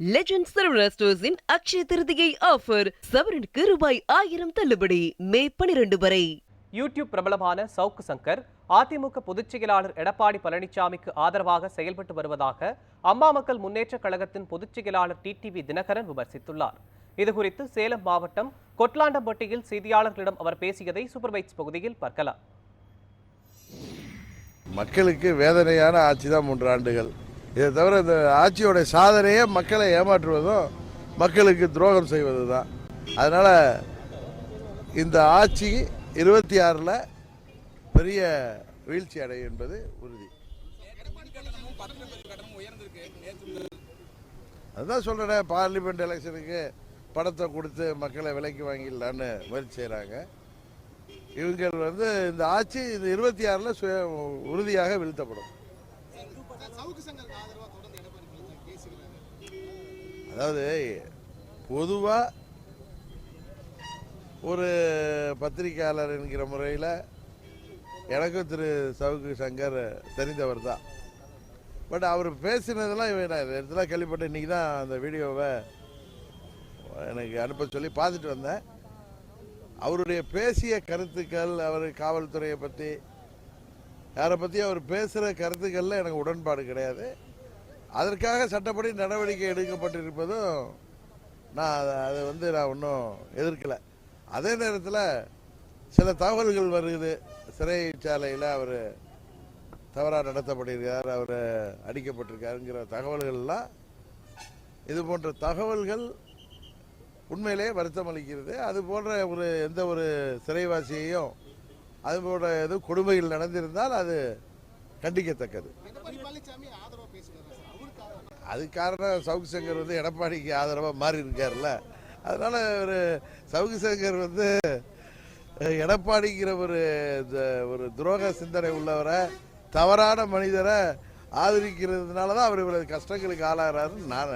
Legend Saravana ஸ்டோர்ஸின் Akshaya Tritiya offer சவரனுக்கு ரூபாய் ஆயிரம் தள்ளுபடி. மே பனிரெண்டு வரை. யூடியூப் பிரபலமான சவுக்கு சங்கர் அதிமுக பொதுச் செயலாளர் எடப்பாடி பழனிசாமிக்கு ஆதரவாக செயல்பட்டு வருவதாக அம்மா மக்கள் முன்னேற்றக் கழகத்தின் பொதுச் செயலாளர் டிடிவி தினகரன் விமர்சித்துள்ளார். இதுகுறித்து சேலம் மாவட்டம் கொட்லாண்டம்பட்டியில் செய்தியாளர்களிடம் அவர் பேசியதை சூப்பர்வைட்ஸ் பகுதியில் பார்க்கலாம். மக்களுக்கு வேதனையான ஆட்சி தான் மூன்று ஆண்டுகள். இதை தவிர இந்த ஆட்சியோட சாதனையே மக்களை ஏமாற்றுவதும் மக்களுக்கு துரோகம் செய்வது தான் அதனால் இந்த ஆட்சி இருபத்தி ஆறில் பெரிய வீழ்ச்சி அடையும் என்பது உறுதி. அதுதான் சொல்கிறேன் பார்லிமெண்ட் எலெக்ஷனுக்கு படத்தை கொடுத்து மக்களை விலைக்கு வாங்கிடலான்னு முயற்சி செய்கிறாங்க இவங்க வந்து இந்த ஆட்சி இந்த இருபத்தி ஆறில் சுய உறுதியாக வீழ்த்தப்படும். அதாவது பொதுவாக ஒரு பத்திரிக்கையாளர் என்கிற முறையில் எனக்கும் திரு சவுக்கு சங்கர் தெரிந்தவர் தான். பட் அவர் பேசினதெல்லாம் இவன் நான் இடத்துல கேள்விப்பட்டு இன்றைக்கி தான் அந்த வீடியோவை எனக்கு அனுப்ப சொல்லி பார்த்துட்டு வந்தேன். அவருடைய பேசிய கருத்துக்கள் அவர் காவல்துறையை பற்றி யாரை பற்றி அவர் பேசுகிற கருத்துக்களில் எனக்கு உடன்பாடு கிடையாது. அதற்காக சட்டப்படி நடவடிக்கை எடுக்கப்பட்டிருப்பதும் நான் அதை- அதை வந்து நான் ஒன்றும் எதிர்க்கலை. அதே நேரத்தில் சில தகவல்கள் வருது. சிறைச்சாலையில் அவர் தவறாக நடத்தப்பட்டிருக்கார் அவர் அடிக்கப்பட்டிருக்காருங்கிற தகவல்கள்லாம் இது போன்ற தகவல்கள் உண்மையிலேயே வருத்தம் அளிக்கிறது. அது போன்ற ஒரு எந்த ஒரு சிறைவாசியையும் அது போன்ற எதுவும் கொடுமைகள் நடந்திருந்தால் அது கண்டிக்கத்தக்கது. அது காரணம் சவுக்கு சங்கர் வந்து எடப்பாடிக்கு ஆதரவாக மாறி இருக்கார்ல. அதனால ஒரு சவுக்கு சங்கர் வந்து எடப்பாடிங்கிற ஒரு இந்த- ஒரு துரோக சிந்தனை உள்ளவரை தவறான மனிதரை ஆதரிக்கிறதுனால தான் அவர் இவ்வளவு கஷ்டங்களுக்கு ஆளாகிறாருன்னு நான்